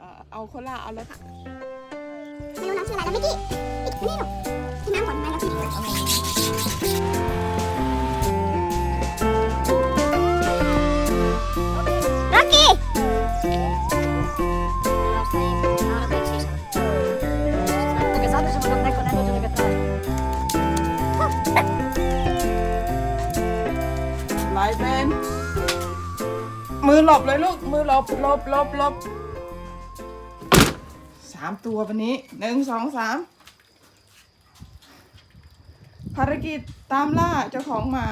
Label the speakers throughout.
Speaker 1: เออเอาโคลาเอารส
Speaker 2: ไม่รู้น้องชื่ออะไรแล้วมิกกี้นี่หรอกินน้ำก่อนไหมแล้วพี่ล็อกกี้
Speaker 1: ไลเบนมือหลบเลยลูก มือหลบหลบหลบหลบามตัววันนี้หนึ่งสองสามภารกิจตามล่าเจ้าของหมา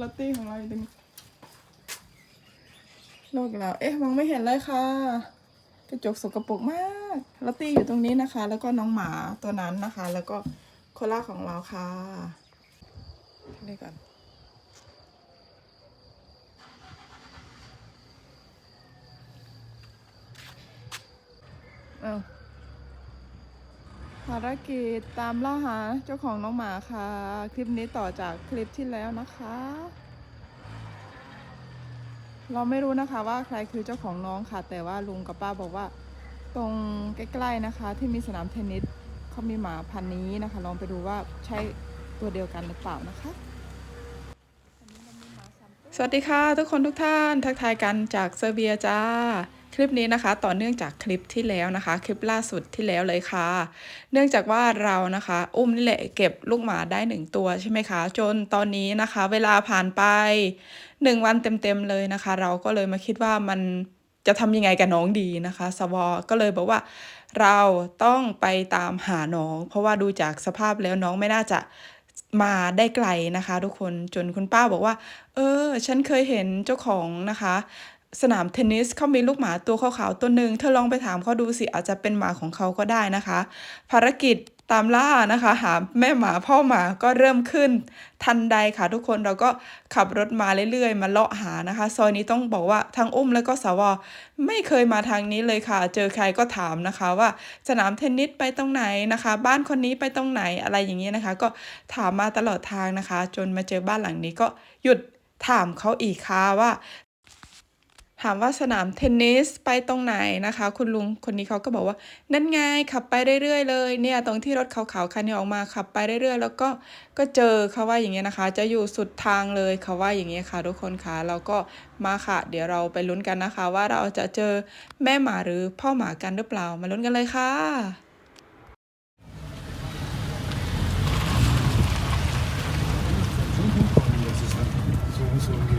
Speaker 1: ลอตตี้ของเราอยู่ตรงนี้โลกเรา เอ๊ะ มองไม่เห็นเลยค่ะ กระจกสกปรกมากลอตตี้อยู่ตรงนี้นะคะ แล้วก็น้องหมาตัวนั้นนะคะ แล้วก็โคล่าของเราค่ะนี่ก่อน เอาภารกิจตามล่าหาเจ้าของน้องหมาค่ะ คลิปนี้ต่อจากคลิปที่แล้วนะคะ เราไม่รู้นะคะว่าใครคือเจ้าของน้องค่ะ แต่ว่าลุงกับป้าบอกว่า ตรงใกล้ๆนะคะ ที่มีสนามเทนนิสเขามีหมาพันนี้นะคะ ลองไปดูว่าใช่ตัวเดียวกันหรือเปล่านะคะ สวัสดีค่ะ ทุกคนทุกท่านทักทายกันจากเซอร์เบียจ้า คลิปนี้นะคะ ต่อเนื่องจากคลิปที่แล้วนะคะ คลิปล่าสุดที่แล้วเลยค่ะ เนื่องจากว่าเรานะคะ อุ้มนี่แหละเก็บลูกหมาได้หนึ่งตัวใช่ไหมคะ จนตอนนี้นะคะ เวลาผ่านไปหนึ่งวันเต็มๆเลยนะคะ เราก็เลยมาคิดว่ามันจะทำยังไงกับน้องดีนะคะสวอก็เลยบอกว่าเราต้องไปตามหาน้อง เพราะว่าดูจากสภาพแล้วน้องไม่น่าจะมาได้ไกลนะคะ ทุกคนจนคุณป้าบอกว่า เออ ฉันเคยเห็นเจ้าของนะคะ สนามเทนนิสเขามีลูกหมาตัวขาวๆตัวหนึ่งเธอลองไปถามเขาดูสิอาจจะเป็นหมาของเขาก็ได้นะคะ ภารกิจตามล่านะคะ หาแม่หมาพ่อหมาก็เริ่มขึ้น ทันใดค่ะทุกคนเราก็ขับรถมาเรื่อยๆ มาเลาะหานะคะ ซอยนี้ต้องบอกว่าทั้งอุ้มแล้วก็สาวไม่เคยมาทางนี้เลยค่ะ เจอใครก็ถามนะคะว่าสนามเทนนิสไปตรงไหนนะคะ บ้านคนนี้ไปตรงไหนอะไรอย่างนี้นะคะ ก็ถามมาตลอดทางนะคะ จนมาเจอบ้านหลังนี้ก็หยุดถามเขาอีกค่ะว่า ถามว่าสนามเทนนิสไปตรงไหนนะคะ คุณลุงคนนี้เขาก็บอกว่า นั่นไงขับไปเรื่อยๆเลยเนี่ยตรงที่รถขาวๆคันนี้ออกมาขับไปเรื่อยๆ แล้วก็ก็เจอเขาว่าอย่างเงี้ยนะคะ จะอยู่สุดทางเลยเขาว่าอย่างเงี้ยค่ะ ทุกคนค่ะเราก็มาค่ะ เดี๋ยวเราไปลุ้นกันนะคะ ว่าเราจะเจอแม่หมาหรือพ่อหมากันหรือเปล่ามาลุ้นกันเลยค่ะ
Speaker 3: dass es dann so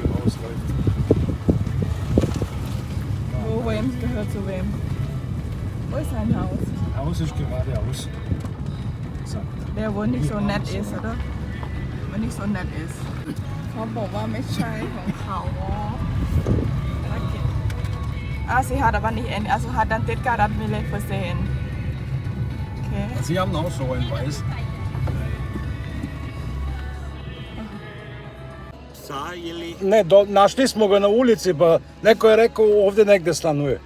Speaker 1: zu wem Wo ist sein Haus
Speaker 3: Das Haus ist geradeaus. Sagt.
Speaker 1: Der wo nicht so nett ist oder wo nicht so nett ist เขาบอกว่าไม่ใช่ของเขาภารกิจ Ah, sie hat aber nicht Ende. Also hat dann Detka das Wille versehen. Okay.
Speaker 3: Sie haben auch so ein Weiß.
Speaker 4: psa ili
Speaker 3: Ne, do, našli smo ga na ulici, pa neko je rekao ovdje negde stanuje.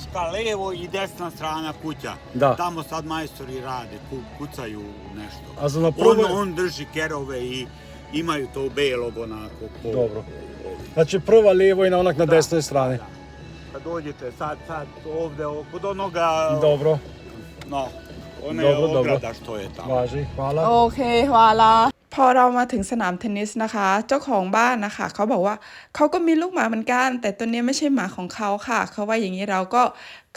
Speaker 4: Koška levo i desna strana kuća.
Speaker 3: Da.
Speaker 4: Tamo sad majstori rade, kucaju nešto.
Speaker 3: A za
Speaker 4: on, on drži kerove i imaju to belog onako. Po,
Speaker 3: Dobro. Znači prva levo i na onak na
Speaker 4: da,
Speaker 3: desnoj strani.
Speaker 4: Da. Kad dođete sad, sad ovde, kod onoga...
Speaker 3: Dobro.
Speaker 4: No, one
Speaker 3: dobro,
Speaker 4: ograda što je tamo.
Speaker 3: Važi, hvala.
Speaker 1: Ok, hvala. พอเรามาถึงสนามเทนนิสนะคะ เจ้าของบ้านนะคะเขาบอกว่าเขาก็มีลูกหมาเหมือนกัน แต่ตัวนี้ไม่ใช่หมาของเขาค่ะเขาว่าอย่างนี้เราก็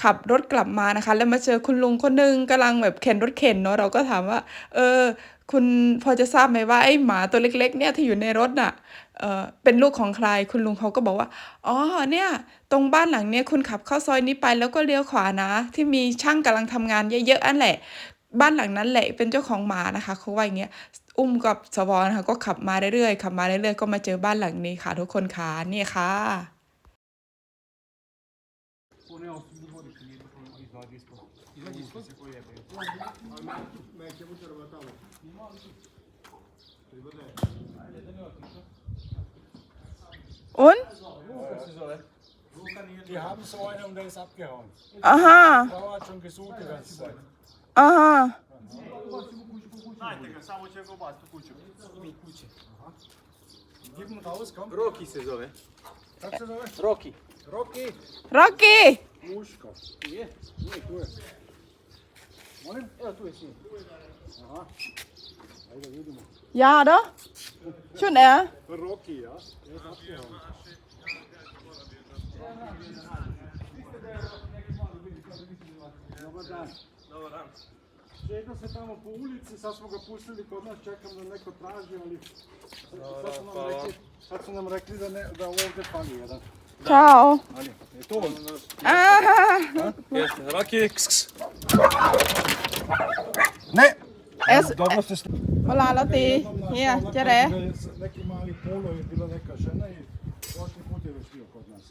Speaker 1: ขับรถกลับมานะคะ แล้วมาเจอคุณลุงคนหนึงกำลังแบบเข็นรถเข็นเนาะเราก็ถามว่า เออ คุณพอจะทราบไหมว่าไอ้หมาตัวเล็กๆเนี่ยที่อยู่ในรถน่ะเออเป็นลูกของใครคุณลุงเขาก็บอกว่าอ๋อเนี่ยตรงบ้านหลังเนี่ยคุณขับเข้าซอยนี้ไปแล้วก็เลี้ยวขวานะ ที่มีช่างกำลังทำงานเยอะๆอันแหละ บ้านหลังนั้นแหละเป็นเจ้าของหมานะคะเขาว่าอย่างเงี้ย อุ้มกับสวอนะคะก็ขับมาเรื่อยๆขับมาเรื่อยๆก็มาเจอบ้านหลังนี้ค่ะ ทุกคนค่ะนี่ค่ะ Und?
Speaker 3: Die haben so einen und der ist abgehauen.
Speaker 1: Aha,
Speaker 3: Die Frau hat schon gesucht die ganze Zeit.
Speaker 1: aha.
Speaker 5: Знаєте,
Speaker 3: саме
Speaker 1: чи ковбас, ту кучу.
Speaker 3: Кучу. Рокі се зове. Як се
Speaker 5: зове? Рокі. Рокі. Рокі!
Speaker 3: Мушка. Є? Ні,
Speaker 1: ту є. Молим? Е, ту є сі. Ага. Айде, видимо. Я, да?
Speaker 3: Що не? Рокі, я. Добрий день.
Speaker 4: Добрий день.
Speaker 3: Šetno se tamo po ulici, sad smo ga pustili kod nas, čekam da neko traži, ali sad su nam rekli, sad su nam rekli da, ne, da ovdje fali jedan.
Speaker 1: Ćao.
Speaker 3: Ali, je to on?
Speaker 4: Jeste, Raki.
Speaker 3: Ne!
Speaker 1: Es,
Speaker 3: Dobro ste
Speaker 1: sli... Volala ti, je, tere.
Speaker 3: Neki mali polo je bila neka žena i prošli put je već bio kod nas.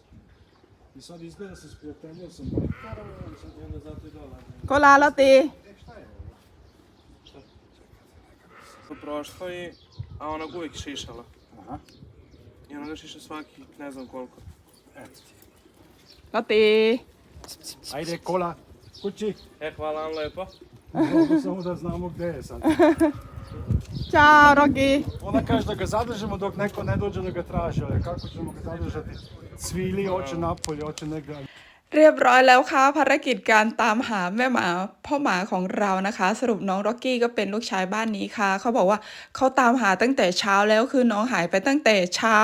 Speaker 3: I sad izgleda se sprijateljio sam, pa je, zato je dala. Kolala ti.
Speaker 4: tako prošlo i... A ona ga uvijek šišala.
Speaker 3: Aha.
Speaker 4: I ona ga šiša svaki, ne znam koliko.
Speaker 3: Eto ti.
Speaker 1: Tati!
Speaker 3: Ajde, kola, kući!
Speaker 4: E, hvala vam lepo.
Speaker 3: Dobro, samo da znamo gdje je sad.
Speaker 1: Ćao, Rogi!
Speaker 3: Ona kaže da ga zadržimo dok neko ne dođe da ga traži, kako ćemo ga zadržati? Cvili, hoće napolje, hoće negdje.
Speaker 1: เรียบร้อยแล้วค่ะภารกิจการตามหาแม่หมาพ่อหมาของเรานะคะ สรุปน้องร็อกกี้ก็เป็นลูกชายบ้านนี้ค่ะ เขาบอกว่าเขาตามหาตั้งแต่เช้าแล้วคือน้องหายไปตั้งแต่เช้า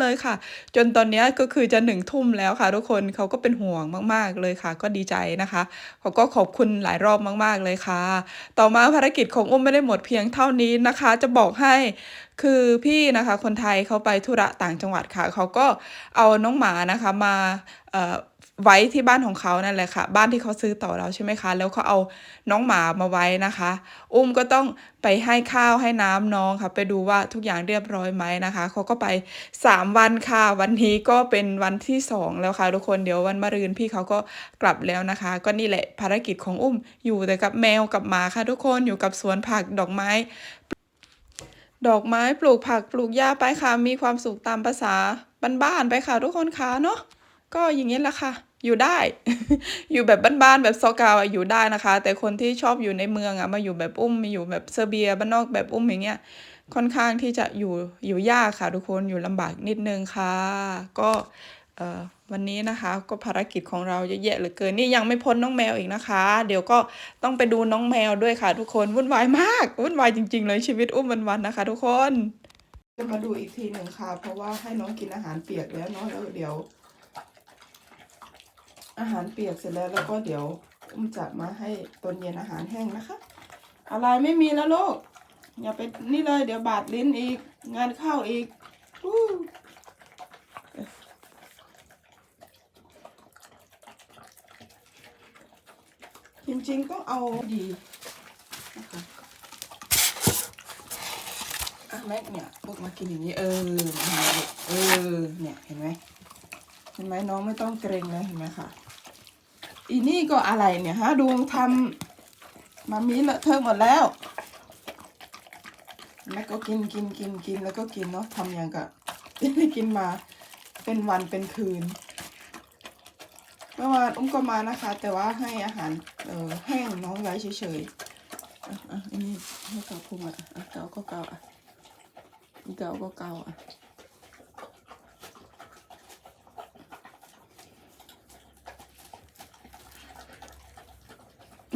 Speaker 1: เลยค่ะ จนตอนนี้ก็คือจะหนึ่งทุ่มแล้วค่ะ ทุกคนเขาก็เป็นห่วงมากๆเลยค่ะ ก็ดีใจนะคะเขาก็ขอบคุณหลายรอบมากๆเลยค่ะ ต่อมาภารกิจของอุ้มไม่ได้หมดเพียงเท่านี้นะคะ จะบอกให้คือพี่นะคะคนไทยเขาไปธุระต่างจังหวัดค่ะเขาก็เอาน้องหมานะคะมา ไว้ที่บ้านของเขานั่นแหละค่ะ บ้านที่เขาซื้อต่อเราใช่ไหมคะ แล้วเขาเอาน้องหมามาไว้นะคะ อุ้มก็ต้องไปให้ข้าวให้น้ำน้องค่ะ ไปดูว่าทุกอย่างเรียบร้อยไหมนะคะเขาก็ไปสามวันค่ะ วันนี้ก็เป็นวันที่สองแล้วค่ะทุกคนเดี๋ยววันมะรืนพี่เขาก็กลับแล้วนะคะ ก็นี่แหละภารกิจของอุ้มอยู่แต่กับแมวกับหมาค่ะ ทุกคนอยู่กับสวนผักดอกไม้ดอกไม้ปลูกผักปลูกหญ้าไปค่ะ มีความสุขตามภาษาบ้านๆไปค่ะ ทุกคนค่ะเนาะ ก็อย่างนี้แหละค่ะ อยู่ได้ อยู่แบบบ้านๆแบบซอกาวอยู่ได้นะคะ แต่คนที่ชอบอยู่ในเมืองอะมาอยู่แบบอุ้มมาอยู่แบบเซอร์เบียบ้านนอกแบบอุ้มอย่างเงี้ยค่อนข้างที่จะอยู่อยู่ยากค่ะทุกคนอยู่ลำบากนิดนึงค่ะ ก็เอ่อวันนี้นะคะก็ภารกิจของเราเยอะแยะเหลือเกินนี่ยังไม่พ้นน้องแมวอีกนะคะ เดี๋ยวก็ต้องไปดูน้องแมวด้วยค่ะ ทุกคนวุ่นวายมากวุ่นวายจริง ๆ เลยชีวิตอุ้มวันๆนะคะ ทุกคนจะมาดูอีกทีหนึ่งค่ะ เพราะว่าให้น้องกินอาหารเปียกแล้วเนาะแล้วเดี๋ยว อาหารเปียกเสร็จแล้วแล้วก็เดี๋ยวอุ้มจะมาให้ตอนเย็นอาหารแห้งนะคะ อะไรไม่มีแล้วลูกอย่าไปนี่เลยเดี๋ยวบาดลิ้นอีกงานเข้าอีกอจริงๆต้องเอาดีนะคะอะแม็กเนี่ยพวกมากินอย่างนี้เออเออเนี่ยเห็นไหมเห็นไหมน้องไม่ต้องเกรงเลยเห็นไหมคะ อีนี่ก็อะไรเนี่ยฮะดวงทำมามีเลอะเทอะหมดแล้วแม่ก็กินกินกินกินแล้วก็กินเนาะทำอย่างกับไม่กินมาเป็นวันเป็นคืนเมื่อวานอุ้มก็มานะคะ แต่ว่าให้อาหารเออแห้งน้องไว้เฉยๆอะอะอันนี้ให้เกาพุงอะอะเกาก็เกาอะเกาก็เกาอะ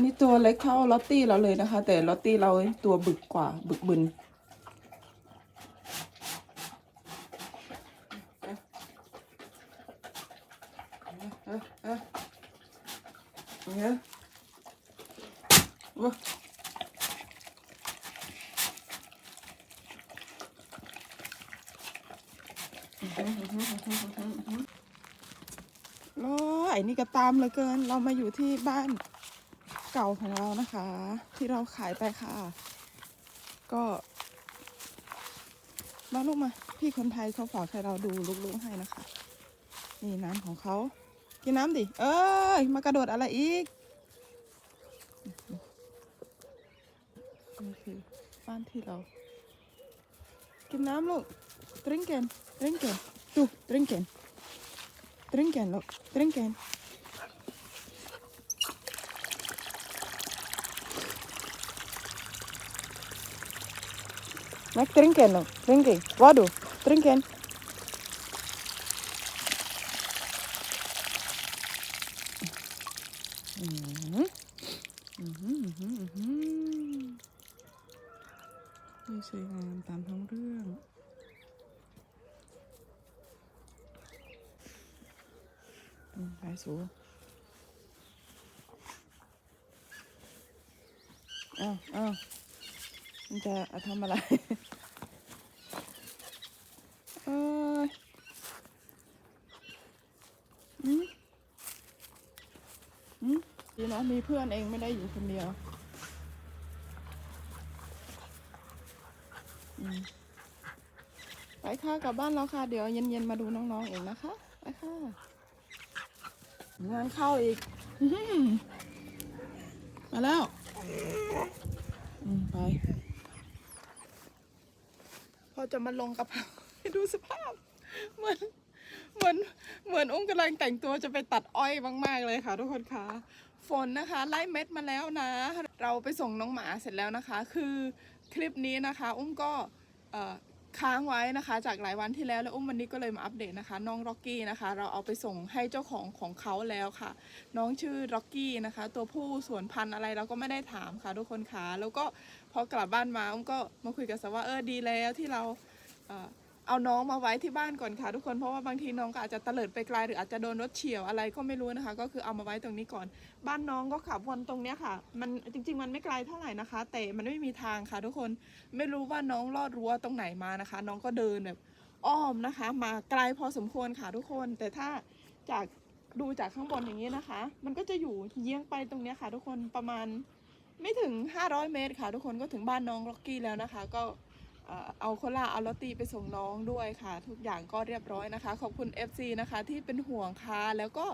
Speaker 1: นี่ตัวเล็กเท่าลอตตี้เราเลยนะคะ แต่ลอตตี้เราตัวบึกกว่าบึกบึนเออเออเออเออว้าโอ้ยไอ้นี่ก็ตามเหลยเกิน เรามาอยู่ที่บ้าน เก่าของเรานะคะ ที่เราขายไปค่ะ ก็มาลูกมา พี่คนไทยเขาฝากให้เราดูลูกๆให้นะคะ นี่น้ำของเขากินน้ำดิ เอ้ย มากระโดดอะไรอีกนี่คือบ้านที่เรา กินน้ำลูก drinken drinken ดู drinken drinken ลูก drinken Maak drinken nou. Drinken. Wado. Drinken. Mm-hmm. Mm-hmm. Mm-hmm. ดูสวยงามตามท้องเรื่อง ไปสูอ้าวอ้าว มันจะทำอะไรเออืมอืมดีนะมีเพื่อนเองไม่ได้อยู่คนเดียวอืมไปค่ะกลับบ้านแล้วค่ะ เดี๋ยวเย็นๆมาดูน้องๆเองนะคะไปค่ะงานเข้าอีกมาแล้วไป อจะมาลงกระเพราให้ดูสภาพ เหมือนเหมือนเหมือนอุ้มกำลังแต่งตัวจะไปตัดอ้อยมาก ๆ เลยค่ะ ทุกคนคะฝนนะคะไล่เม็ดมาแล้วนะ เราไปส่งน้องหมาเสร็จแล้วนะคะ คือคลิปนี้นะคะ อุ้มก็ ค้างไว้นะคะ จากหลายวันที่แล้วแล้วอุ้มวันนี้ก็เลยมาอัปเดตนะคะ น้องร็อกกี้นะคะ เราเอาไปส่งให้เจ้าของของเขาแล้วค่ะ น้องชื่อร็อกกี้นะคะ ตัวผู้สวนพันธุ์อะไรเราก็ไม่ได้ถามค่ะทุกคนค่ะแล้วก็พอกลับบ้านมาอุ้มก็มาคุยกับสวว่าเออดีแล้วที่เรา เอาน้องมาไว้ที่บ้านก่อนค่ะ ทุกคนเพราะว่าบางทีน้องก็อาจจะเตลิดไปไกลหรืออาจจะโดนรถเฉียวอะไรก็ไม่รู้นะคะ ก็คือเอามาไว้ตรงนี้ก่อน บ้านน้องก็ขับวนตรงเนี้ยค่ะ มันจริง ๆ มันไม่ไกลเท่าไหร่นะคะ แต่มันไม่มีทางค่ะ ทุกคนไม่รู้ว่าน้องลอดรั้วตรงไหนมานะคะ น้องก็เดินแบบอ้อมนะคะ มาไกลพอสมควรค่ะทุกคน แต่ถ้าจากดูจากข้างบนอย่างนี้นะคะ มันก็จะอยู่เยื้องไปตรงเนี้ยค่ะ ทุกคนประมาณไม่ถึง 500 เมตรค่ะ ทุกคนก็ถึงบ้านน้องล็อกกี้แล้วนะคะ ก็ เอาโคลาเอาลอตตีไปส่งน้องด้วยค่ะ ทุกอย่างก็เรียบร้อยนะคะ ขอบคุณ FC นะคะที่เป็นห่วงค่ะแล้วก็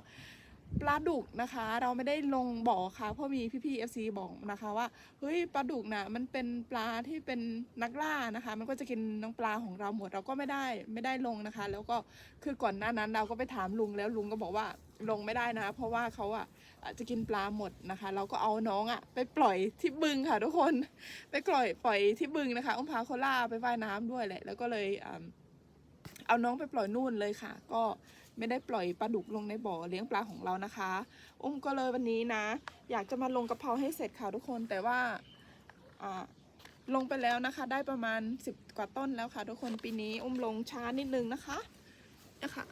Speaker 1: ปลาดุกนะคะ เราไม่ได้ลงบ่อค่ะเพราะมีพี่ๆ FC บอกนะคะว่าเฮ้ยปลาดุกนะมันเป็นปลาที่เป็นนักล่านะคะ มันก็จะกินน้องปลาของเราหมดเราก็ไม่ได้ไม่ได้ลงนะคะ แล้วก็คือก่อนหน้านั้นเราก็ไปถามลุงแล้วลุงก็บอกว่าลงไม่ได้นะ เพราะว่าเขาอะ อาจจะกินปลาหมดนะคะ เราก็เอาน้องอะไปปล่อยที่บึงค่ะทุกคนไปปล่อยปล่อยที่บึงนะคะอุ้มพาโคล่าไปว่ายน้ำด้วยแหละ แล้วก็เลยเอาน้องไปปล่อยนู่นเลยค่ะ ก็ไม่ได้ปล่อยปลาดุกลงในบ่อเลี้ยงปลาของเรานะคะ อุ้มก็เลยวันนี้นะ อยากจะมาลงกระเพราให้เสร็จค่ะทุกคนแต่ว่าอ่าลงไปแล้วนะคะ ได้ประมาณ 10 กว่าต้นแล้วค่ะ ทุกคนปีนี้อุ้มลงช้านิดนึงนะคะนะคะ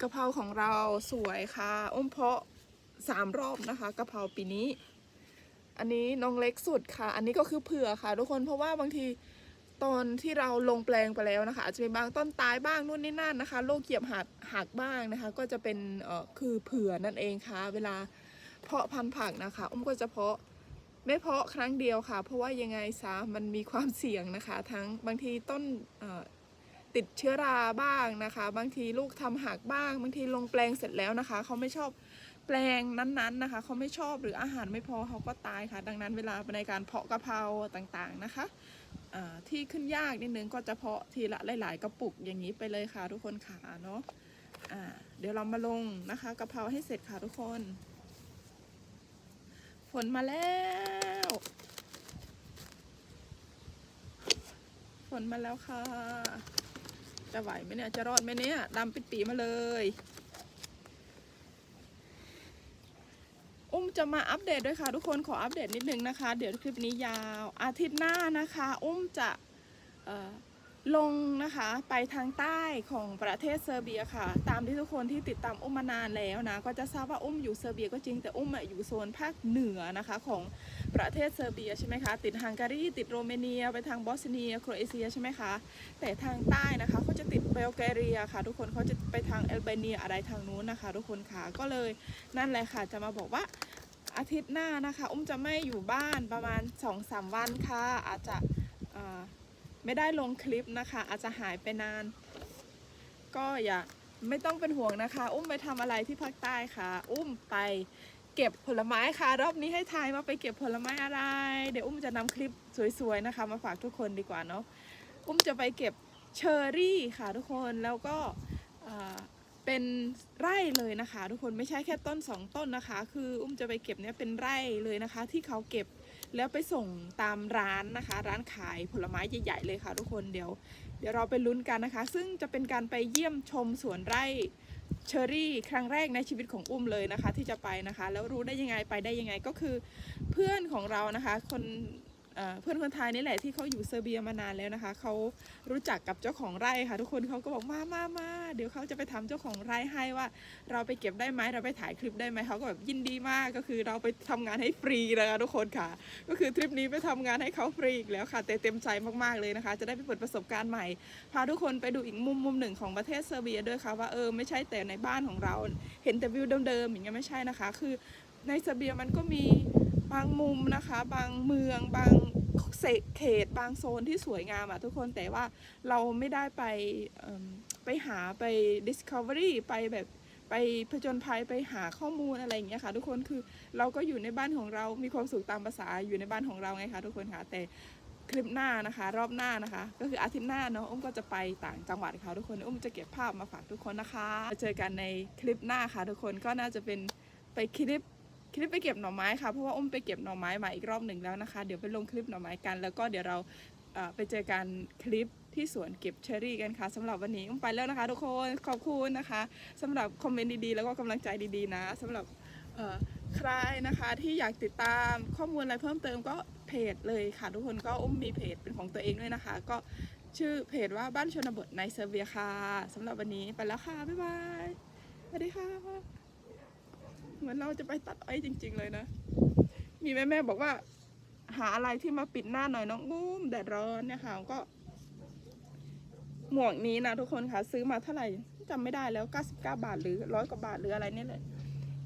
Speaker 1: กะเพราของเราสวยค่ะอุ้มเพาะสามรอบนะคะกะเพราปีนี้ อันนี้น้องเล็กสุดค่ะ อันนี้ก็คือเผื่อค่ะ ทุกคนเพราะว่าบางทีตอนที่เราลงแปลงไปแล้วนะคะ อาจจะมีบางต้นตายบ้างนู่นนี่นั่นนะคะโรคเหยียบหักหักบ้างนะคะ ก็จะเป็นเอ่อคือเผื่อนั่นเองค่ะ เวลาเพาะพันธุ์ผักนะคะอุ้มก็จะเพาะไม่เพาะครั้งเดียวค่ะ เพราะว่ายังไงซะมันมีความเสี่ยงนะคะ ทั้งบางทีต้นเอ่อ ติดเชื้อราบ้างนะคะ บางทีลูกทำหักบ้าง บางทีลงแปลงเสร็จแล้วนะคะ เขาไม่ชอบแปลงนั้นๆนะคะเขาไม่ชอบหรืออาหารไม่พอเขาก็ตายค่ะ ดังนั้นเวลาในการเพาะกะเพราต่างๆนะคะที่ขึ้นยากนิดนึงก็จะเพาะทีละหลาย ๆ กระปุกอย่างนี้ไปเลยค่ะทุกคนค่ะเนาะอ่าเดี๋ยวเรามาลงนะคะกะเพราให้เสร็จค่ะทุกคน ฝนมาแล้วฝนมาแล้วค่ะ จะไหวไหมเนี่ยจะรอดไหมเนี่ยดำปิดปีมาเลย อุ้มจะมาอัปเดตด้วยค่ะ ทุกคนขออัปเดตนิดนึงนะคะ เดี๋ยวคลิปนี้ยาว อาทิตย์หน้านะคะ อุ้มจะเอ่อ ลงนะคะไปทางใต้ของประเทศเซอร์เบียค่ะ ตามที่ทุกคนที่ติดตามอุ้มมานานแล้วนะ ก็จะทราบว่าอุ้มอยู่เซอร์เบียก็จริงแต่อุ้มอยู่โซนภาคเหนือนะคะของประเทศเซอร์เบียใช่ไหมคะ ติดฮังการีติดโรมาเนีย ไปทางบอสเนียโครเอเชียใช่ไหมคะ แต่ทางใต้นะคะเขาจะติดเบลแกเรียค่ะ ทุกคนเขาจะไปทางเอลเบเนียอะไรทางนู้นนะคะ ทุกคนค่ะก็เลยนั่นแหละค่ะจะมาบอกว่าอาทิตย์หน้านะคะ อุ้มจะไม่อยู่บ้านประมาณ2อสวันค่ะ อาจจะ ไม่ได้ลงคลิปนะคะ อาจจะหายไปนาน ก็อย่าไม่ต้องเป็นห่วงนะคะ อุ้มไปทำอะไรที่ภาคใต้ค่ะ อุ้มไปเก็บผลไม้ค่ะ รอบนี้ให้ทายมาไปเก็บผลไม้อะไร เดี๋ยวอุ้มจะนำคลิปสวยๆนะคะ มาฝากทุกคนดีกว่าเนาะอุ้มจะไปเก็บเชอร์รี่ค่ะทุกคนแล้วก็ เป็นไร่เลยนะคะ ทุกคนไม่ใช่แค่ต้นสองต้นนะคะ คืออุ้มจะไปเก็บเนี่ยเป็นไร่เลยนะคะ ที่เขาเก็บแล้วไปส่งตามร้านนะคะ ร้านขายผลไม้ใหญ่ๆเลยค่ะ ทุกคนเดี๋ยว เดี๋ยวเราไปลุ้นกันนะคะ ซึ่งจะเป็นการไปเยี่ยมชมสวนไร่เชอรี่ครั้งแรกในชีวิตของอุ้มเลยนะคะ ที่จะไปนะคะ แล้วรู้ได้ยังไงไปได้ยังไงก็คือเพื่อนของเรานะคะ คน เพื่อนคนไทยนี่แหละที่เขาอยู่เซอร์เบียมานานแล้วนะคะเขารู้จักกับเจ้าของไร่ค่ะ ทุกคนเขาก็บอกมามามาเดี๋ยวเขาจะไปทำเจ้าของไร่ให้ว่า เราไปเก็บได้ไหมเราไปถ่ายคลิปได้ไหมเขาก็แบบยินดีมากก็คือเราไปทำงานให้ฟรีนะคะทุกคนค่ะ ก็คือทริปนี้ไปทำงานให้เขาฟรีอีกแล้วค่ะแต่เต็มใจมากๆเลยนะคะ จะได้ไปเปิดประสบการณ์ใหม่ พาทุกคนไปดูอีกมุมมุมหนึ่งของประเทศเซอร์เบียด้วยค่ะว่าเออไม่ใช่แต่ในบ้านของเรา เห็นแต่วิวเดิมๆอย่างเงี้ยไม่ใช่นะคะ คือในเซอร์เบียมันก็มี บางมุมนะคะ บางเมืองบางเศษเขตบางโซนที่สวยงามอะทุกคนแต่ว่าเราไม่ได้ไปไปหาไป discovery ไปแบบไปผจญภัยไปหาข้อมูลอะไรอย่างเงี้ยค่ะ ทุกคนคือเราก็อยู่ในบ้านของเรา มีความสุขตามภาษาอยู่ในบ้านของเราไงคะทุกคนค่ะแต่คลิปหน้านะคะ รอบหน้านะคะ ก็คืออาทิตย์หน้าเนาะอุ้มก็จะไปต่างจังหวัดค่ะทุกคนอุ้มจะเก็บภาพมาฝากทุกคนนะคะเจอกันในคลิปหน้าค่ะ ทุกคนก็น่าจะเป็นไปคลิป คลิปไปเก็บหน่อไม้ค่ะเพราะว่าอุ้มไปเก็บหน่อไม้มาอีกรอบหนึ่งแล้วนะคะ เดี๋ยวไปลงคลิปหน่อไม้กัน แล้วก็เดี๋ยวเราไปเจอกันคลิปที่สวนเก็บเชอรี่กันค่ะสำหรับวันนี้อุ้มไปแล้วนะคะ ทุกคนขอบคุณนะคะสำหรับคอมเมนต์ดีๆแล้วก็กำลังใจดีๆนะสำหรับใครนะคะที่อยากติดตามข้อมูลอะไรเพิ่มเติมก็เพจเลยค่ะทุกคนก็อุ้มมีเพจเป็นของตัวเองด้วยนะคะ ก็ชื่อเพจว่าบ้านชนบทในเซอร์เบียค่ะสำหรับวันนี้ไปแล้วค่ะบ๊ายบายสวัสดีค่ะ เหมือนเราจะไปตัดอ้อยจริง ๆ เลยนะ มีแม่ๆบอกว่า หาอะไรที่มาปิดหน้าหน่อยน้องอุ้มแดดร้อนเนี่ยค่ะก็ หมวกนี้นะทุกคนค่ะซื้อมาเท่าไหร่จำไม่ได้แล้ว 99 บาทหรือร้อยกว่าบาทหรืออะไรเนี่ยแหละ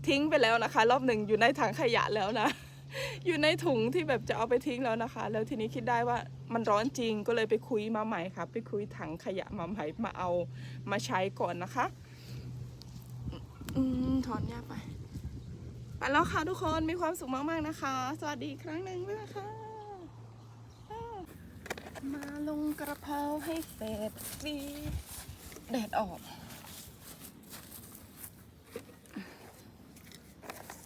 Speaker 1: ทิ้งไปแล้วนะคะ รอบหนึ่งอยู่ในถังขยะแล้วนะ อยู่ในถุงที่แบบจะเอาไปทิ้งแล้วนะคะ แล้วทีนี้คิดได้ว่ามันร้อนจริงก็เลยไปคุยมาใหม่ค่ะ ไปคุยถังขยะมาใหม่มาเอามาใช้ก่อนนะคะ อืมถอนยาไป ไปแล้วค่ะทุกคนมีความสุขมากๆนะคะ สวัสดีครั้งหนึ่งบ๊ายค่ะ มาลงกระเพราให้เสร็จสิแดดออก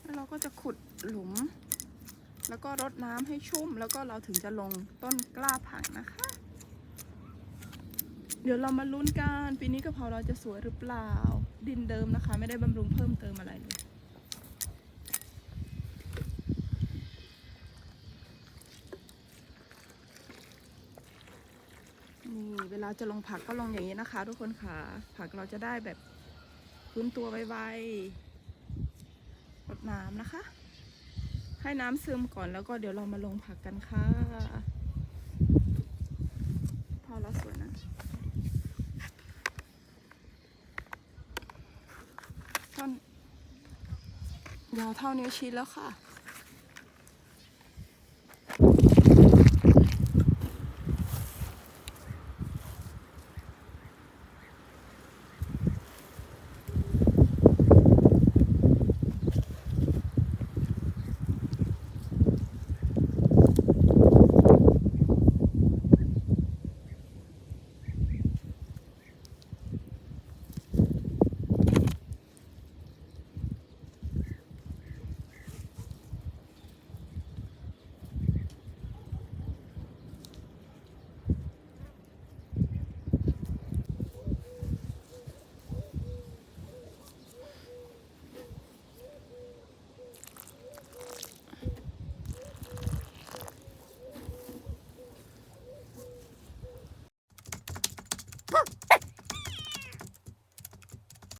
Speaker 1: แล้วเราก็จะขุดหลุม แล้วก็รดน้ำให้ชุ่ม แล้วก็เราถึงจะลงต้นกล้าผักนะคะ เดี๋ยวเรามาลุ้นกัน ปีนี้กระเพราเราจะสวยหรือเปล่า ดินเดิมนะคะ ไม่ได้บำรุงเพิ่มเติมอะไรเลย นี่เวลา จะลงผักก็ลงอย่างนี้นะคะ ทุกคนค่ะผักเราจะได้แบบฟื้นตัวไวๆรดน้ำนะคะ ให้น้ำซึมก่อนแล้วก็เดี๋ยวเรามาลงผักกันค่ะพอแล้วสวยนะท่อนยาวเท่านิ้วชี้แล้วค่ะ